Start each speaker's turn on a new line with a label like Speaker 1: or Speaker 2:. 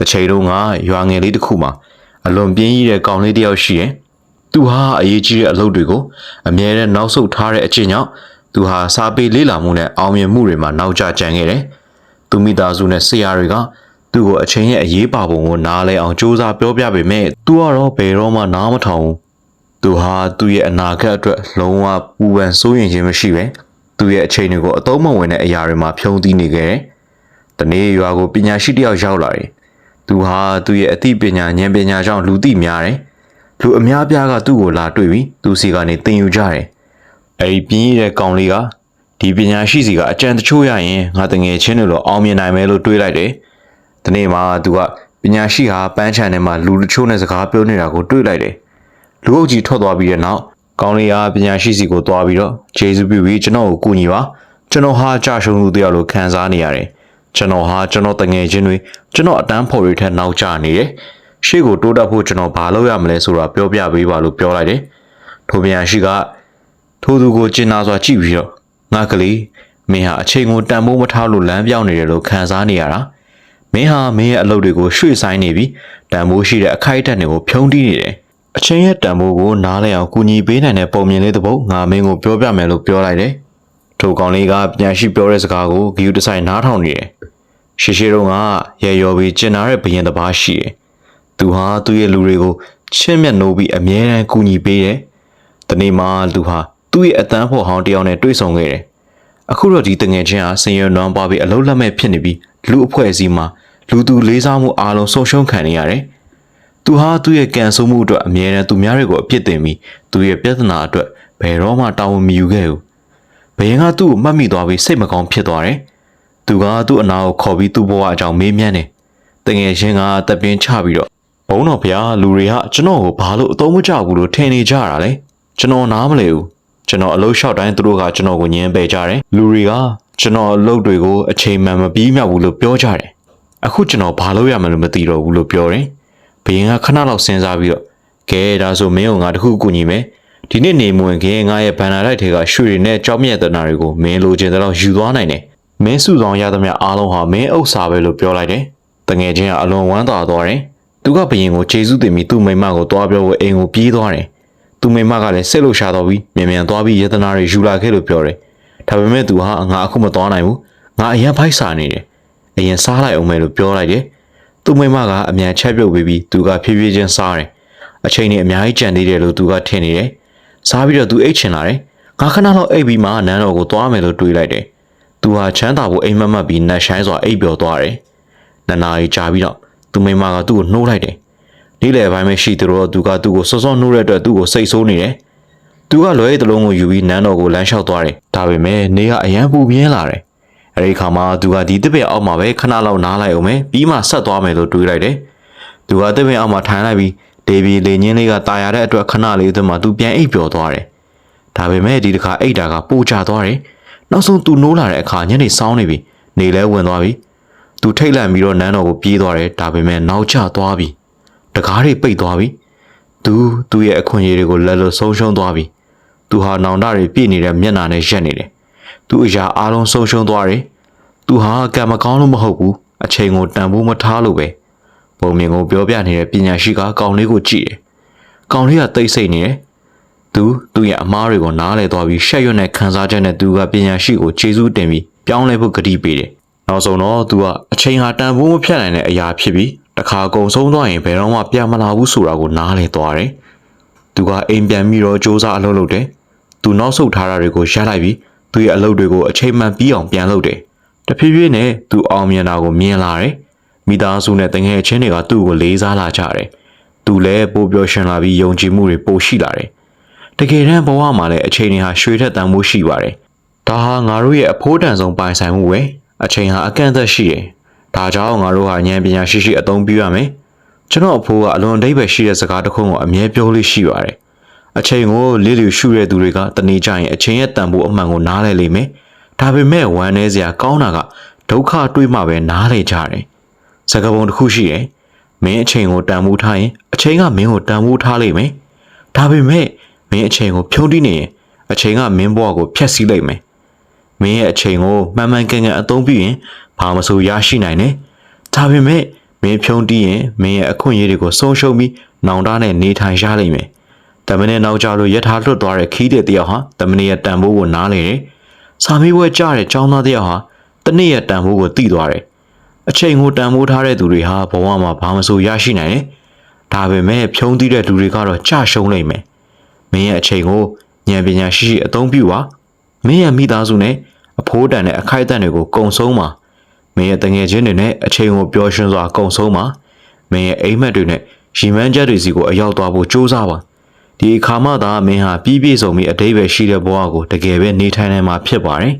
Speaker 1: တစ်ချိန်လုံးကရွာငယ်လေးတစ်ခုမှာအလွန်ပြင်းကြီးတဲ့ကောင်လေးတစ်ယောက်ရှိတယ်။သူဟာအရေးကြီးတဲ့အလုပ်တွေကိုအမြဲတမ်းနောက်ဆုတ်ထားတဲ့အချင်းကြောင့်သူဟာစာပေလေ့လာမှုနဲ့အောင်မြင်မှုတွေမှာနောက်ကျကျန်ခဲ့တယ်။သူမိသားစုနဲ့ဆရာတွေကသူ့ကိုအချင်းရဲ့အရေးပါပုံကိုနားလဲအောင်စူးစမ်းပြောပြပေမဲ့သူကတော့ဘယ်တော့မှနားမထောင်ဘူး။သူဟာသူ့ရဲ့အနာဂတ်အတွက်လုံးဝပူပန်စိုးရိမ်ခြင်းမရှိပဲသူ့ရဲ့အချိန်တွေကိုအသုံးမဝင်တဲ့အရာတွေမှာဖြုံးသီးနေခဲ့တယ်။တနေ့ရွာကိုပညာရှိတစ်ယောက်ရောက်လာတယ်။ သူဟာသူ့ရဲ့အသိပညာဉာဏ်ပညာကြောင့်လူသိများတယ်။လူအများပြားကသူ့ကိုလာတွေ့ပြီးသူစီကနေသင်ယူကြတယ်။အဲဒီပြင်းရတဲ့ကောင်လေးကဒီပညာရှိစီကအကြံတချို့ရရင်ငါတငယ်ချင်းတွေလိုအောင်မြင်နိုင်မယ်လို့တွေးလိုက်တယ်။ဒီနေ့မှသူကပညာရှိဟာပန်းချန်ထဲမှာလူတချို့နဲ့စကားပြောနေတာကိုတွေးလိုက်တယ်။လူအုပ်ကြီးထွက်သွားပြီးတဲ့နောက်ကောင်းလေးအားပညာရှိစီကိုသွားပြီးတော့ဂျေဇုပြုပြီးကျွန်တော်ကိုကူညီပါကျွန်တော်ဟာကြာရှုံးသူတယောက်လိုခံစားနေရတယ် ကျွန်တော်ဟာကျွန်တော်တငယ်ချင်းတွေကျွန်တော်အတန်းဖော်တွေထက်နောက်ကျနေတယ်ရှေ့ကိုတိုးတက်ဖို့ကျွန်တော်ဘာလုပ်ရမလဲဆိုတာပြောပြပေးပါလို့ပြောလိုက်တယ်ထိုပညာရှိကထိုသူကိုကျင်နာစွာကြည့်ပြီးတော့ငါကလေးမင်းဟာအချိန်ကိုတန်ဖိုးမထားလို့လမ်းပြောင်းနေတယ်လို့ခံစားနေရတာမင်းဟာမင်းရဲ့အလုပ်တွေကိုရွှေ့ဆိုင်နေပြီးတန်ဖိုးရှိတဲ့အခိုက်အတန့်တွေကိုဖြုံးတီးနေတယ်အချင်းရဲ့တံမိုးကိုနားလည်အောင်ကူညီပေးနိုင်တဲ့ပုံမြင်လေးတစ်ပုဒ်ငါမင်းကိုပြောပြမယ်လို့ပြောလိုက်တယ်။ထိုကောင်လေးကပြန်ရှိပြောတဲ့စကားကိုဂီယူတဆိုင်နားထောင်နေတယ်။ ရှေရှေတော့ကရေရော်ပြီးကျင်နာတဲ့ဘရင်တစ်ပါးရှိတယ်။သူဟာသူ့ရဲ့လူတွေကိုချင့်မြတ်နိုးပြီးအမြဲတမ်းကူညီပေးတယ်။ဒီနေ့မှသူဟာသူ့ရဲ့အတန်းဖို့ဟောင်းတစ်ယောက်နဲ့တွေ့ဆုံခဲ့တယ်။အခုတော့ဒီတငယ်ချင်းဟာဆင်ရနွမ်းပွားပြီးအလုံးလက်မဲ့ဖြစ်နေပြီးလူအဖွဲ့အစည်းမှာလူသူလေးစားမှုအားလုံးဆုံးရှုံးခံနေရတယ်။သူဟာသူ့ရဲ့ကံဆိုးမှုအတွက်အမြဲတမ်းသူများတွေကိုအပြစ်တင်ပြီးသူရဲ့ပြဿနာအတွက်ဘယ်တော့မှတာဝန်မယူခဲ့ဘူး။ဘယင်ကသူ့ကိုမှတ်မိသွားပြီးစိတ်မကောင်းဖြစ်သွားတယ်။ သူကသူ့အနာကိုခေါ်ပြီးသူ့ဘဝအကြောင်းမေးမြန်းတယ်။တငယ်ချင်းကတပ်ပင်းချပြီးတော့ဘုန်းတော်ဖျားလူတွေကကျွန်တော်ကိုဘာလို့အသုံးမကျဘူးလို့ထင်နေကြတာလဲ။ကျွန်တော်နားမလည်ဘူး။ကျွန်တော်အလုပ်လျှောက်တိုင်းသူတို့ကကျွန်တော်ကိုညှင်းပယ်ကြတယ်။လူတွေကကျွန်တော်အလုပ်တွေကိုအချိန်မှန်မပြီးမြောက်ဘူးလို့ပြောကြတယ်။အခုကျွန်တော်ဘာလုပ်ရမလဲမသိတော့ဘူးလို့ပြောတယ်။ဘယင်ကခဏလောက်စဉ်းစားပြီးတော့ကဲဒါဆိုမင်းကငါတခုကူညီမယ်ဒီနေ့နေမဝင်ခင်ငါရဲ့ဘန်နာလိုက်တွေကရွှေတွေနဲ့ကြောက်မြတ်တနာတွေကိုမင်းလိုချင်တဲ့လောက်ယူသွားနိုင်တယ် မင်းစုဆောင်ရသမျှအားလုံးဟာမင်းဥစ္စာပဲလို့ပြောလိုက်တယ်တငယ်ချင်းကအလွန်ဝမ်းသာသွားတယ်သူကဘယင်ကိုခြေစုတင်ပြီးသူ့မိမကိုသွားပြောဖို့အိမ်ကိုပြေးသွားတယ်သူမိမကလည်းစိတ်လို့ရှာတော့ပြီးမြန်မြန်သွားပြီးယတနာတွေယူလာခဲ့လို့ပြောတယ်ဒါပေမဲ့သူဟာငါအခုမသွားနိုင်ဘူးငါအရင်ဖိုက်စာနေတယ်အရင်စားလိုက်အောင်မယ်လို့ပြောလိုက်တယ်သူ့မိမကအမြန်ချက်ပြုတ်ပြီးပြီးသူကဖြည်းဖြည်းချင်းစားတယ်။အချိန်နဲ့အများကြီးကြံသေးတယ်လို့သူကထင်နေတယ်။စားပြီးတော့သူအိတ်ချင်လာတယ်။ငါခဏလောက်အိတ်ပြီးမှနန်းတော်ကိုသွားမယ်လို့တွေးလိုက်တယ်။ သူဟာချမ်းသာဖို့အိမ်မက်မက်ပြီးနတ်ဆိုင်စွာအိပ်ပျော်သွားတယ်။နနာရီကြာပြီးတော့သူမိမကသူ့ကိုနှိုးလိုက်တယ်။နေ့လယ်ပိုင်းပဲရှိသူတော့သူကသူ့ကိုစောစောနှိုးတဲ့အတွက်သူ့ကိုစိတ်ဆိုးနေတယ်။သူကလွယ်ရည်တလုံးကိုယူပြီးနန်းတော်ကိုလမ်းလျှောက်သွားတယ်။ဒါပေမဲ့နေကအရန်ပူပြင်းလာတယ်။အဲဒီခါမှာသူကဒီတစ်ပည့်အောက်မှာပဲခဏလောက်နားလိုက်အောင်မယ်ပြီးမှဆက်သွားမယ်လို့တွေးလိုက်တယ်။သူကတစ်ပည့်အောက်မှာထိုင်လိုက်ပြီးဒေဗီလေညင်းလေးကတာယာတဲ့အတွက်ခဏလေးအတွင်းမှာသူပြန်အိပ်ပျော်သွားတယ်။ဒါပေမဲ့ဒီတစ်ခါအိပ်တာကပိုချသွားတယ်။ နောက်ဆုံးသူနိုးလာတဲ့အခါညနေစောင်းနေပြီ။နေလဲဝင်သွားပြီ။သူထိတ်လန့်ပြီးတော့နန်းတော်ကိုပြေးသွားတယ်။ဒါပေမဲ့နောက်ကျသွားပြီ။တကားတွေပိတ်သွားပြီ။သူသူ့ရဲ့အခွင့်အရေးတွေကိုလက်လွတ်ဆုံးရှုံးသွားပြီ။သူဟာနောင်တတွေပြည့်နေတဲ့မျက်နှာနဲ့ရက်နေတယ်။သူအရာအားလုံးဆုံးရှုံးသွားတယ်။သူဟာကံမကောင်းလို့မဟုတ်ဘူး။အချိန်ကိုတန်ဖိုးမထားလို့ပဲ။ပုံမြင်ကိုပြောပြနေတဲ့ပညာရှိကကောင်လေးကိုကြည့်တယ်။ကောင်လေးကတိတ်ဆိတ်နေတယ်။ သူသူ့ရဲ့အမားတွေကိုနားလဲသွားပြီးရှက်ရွံ့တဲ့ခံစားချက်နဲ့သူကပညာရှိကိုခြေစူးတင်ပြီးပြောင်းလဲဖို့ကတိပေးတယ်။နောက်ဆုံးတော့သူကအချိန်ဟာတန်ဖိုးမဖြတ်နိုင်တဲ့အရာဖြစ်ပြီးတစ်ခါကုံဆုံးသွားရင်ဘယ်တော့မှပြန်မလာဘူးဆိုတာကိုနားလဲသွားတယ်။သူကအိမ်ပြန်ပြီးတော့စူးစမ်းအလုပ်လုပ်တယ်။သူနောက်ဆုတ်ထားတာတွေကိုရပ်လိုက်ပြီးသူ့ရဲ့အလုပ်တွေကိုအချိန်မှန်ပြီးအောင်ပြန်လုပ်တယ်။တဖြည်းဖြည်းနဲ့သူအောင်မြင်တာကိုမြင်လာတယ်။မိသားစုနဲ့တငယ်ချင်းတွေကသူ့ကိုလေးစားလာကြတယ်။သူလည်းပိုပျော်ရွှင်လာပြီးယုံကြည်မှုတွေပိုရှိလာတယ်။ တကယ်တမ်းဘဝမှာလည်းအချိန်တွေဟာရွှေထက်တန်ဖိုးရှိပါတယ်။ဒါဟာငါတို့ရဲ့အဖိုးတန်ဆုံးပိုင်ဆိုင်မှုပဲ။အချိန်ဟာအကန့်အသတ်ရှိတယ်။ဒါကြောင့်ငါတို့ဟာဉာဏ်ပညာရှိရှိအသုံးပြုရမယ်။ကျွန်တော်အဖိုးကအလွန်အဓိပ္ပာယ်ရှိတဲ့စကားတစ်ခုကိုအမြဲပြောလို့ရှိပါတယ်။အချိန်ကိုလစ်လျူရှုတဲ့သူတွေကတနေ့ကျရင်အချိန်ရဲ့တန်ဖိုးအမှန်ကိုနားလည်လိမ့်မယ်။ဒါပေမဲ့ဝမ်းနည်းစရာကောင်းတာကဒုက္ခတွေးမှပဲနားလည်ကြတယ်။စကားပုံတစ်ခုရှိတယ်။မင်းအချိန်ကိုတန်ဖိုးထားရင်အချိန်ကမင်းကိုတန်ဖိုးထားလိမ့်မယ်။ဒါပေမဲ့ မင်းအချိန်ကိုဖြုံးတိနေရင်အချိန်ကမင်းဘဝကိုဖျက်ဆီးလိမ့်မယ်။မင်းရဲ့အချိန်ကိုမှန်မှန်ကန်ကန်အသုံးပြုရင်ဘာမဆိုရရှိနိုင်တယ်။ဒါပေမဲ့မင်းဖြုံးတီးရင်မင်းရဲ့အခွင့်အရေးတွေကိုဆုံးရှုံးပြီးနောင်တနဲ့နေထိုင်ရလိမ့်မယ်တမန်နဲ့နောက်ကြလို့ယထာလွတ်သွားတဲ့ခီးတဲ့တယောက်ဟာတမန်ရဲ့တန်ဖိုးကိုနားလေတယ်စာမေးပွဲကြားတဲ့ចောင်းသားတယောက်ဟာတနေ့ရဲ့တန်ဖိုးကိုသိသွားတယ်အချိန်ကိုတန်ဖိုးထားတဲ့သူတွေဟာဘဝမှာဘာမှမဆိုရရှိနိုင်တယ်ဒါပေမဲ့ဖြုံးတီးတဲ့လူတွေကတော့ကြရှုံးလိမ့်မယ် မင်းရဲ့အချိန်ကိုဉာဏ်ပညာရှိရှိအသုံးပြုပါမင်းရဲ့မိသားစုနဲ့အဖိုးတန်တဲ့အခိုက်အတန့်တွေကိုကုံဆုံးပါမင်းရဲ့တငယ်ချင်းတွေနဲ့အချိန်ကိုပျော်ရွှင်စွာကုံဆုံးပါမင်းရဲ့အိမ်မက်တွေနဲ့ရီမန်းချက်တွေစီကိုအရောက်သွားဖို့ကြိုးစားပါဒီအခါမှသာမင်းဟာပြီးပြည့်စုံပြီးအတိတ်ပဲရှိတဲ့ဘဝကိုတကယ်ပဲနေထိုင်နိုင်မှာဖြစ်ပါတယ်